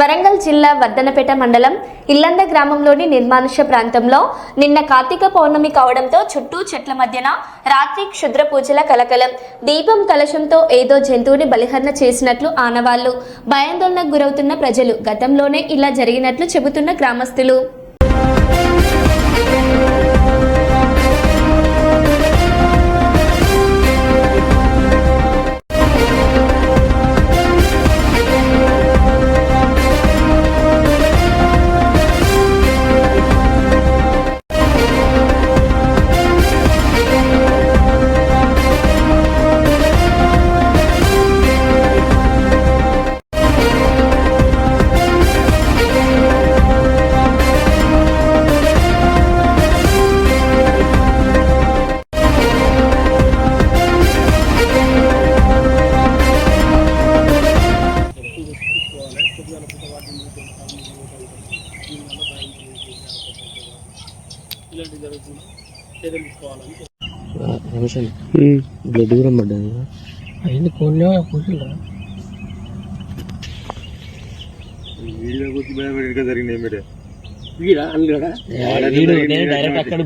వరంగల్ జిల్లా వర్ధనపేట మండలం ఇల్లంద గ్రామంలోని నిర్మానుష్య ప్రాంతంలో నిన్న కార్తీక పౌర్ణమి కావడంతో చుట్టూ చెట్ల మధ్యన రాత్రి క్షుద్ర పూజల కలకలం. దీపం కలశంతో ఏదో జంతువుని బలిహరణ చేసినట్లు ఆనవాళ్ళు. భయాందోళనకు గురవుతున్న ప్రజలు గతంలోనే ఇలా జరిగినట్లు చెబుతున్న గ్రామస్తులు. ఇలాంటివి జరుగుతుంది. చర్యలు తీసుకోవాలని బ్లడ్ కూడా పడ్డది అయింది కొన్ని కూర్చుంటారా వీడియో గురించి భయపడి జరిగినాయి మీరే వీడా? డైరెక్ట్ అక్కడ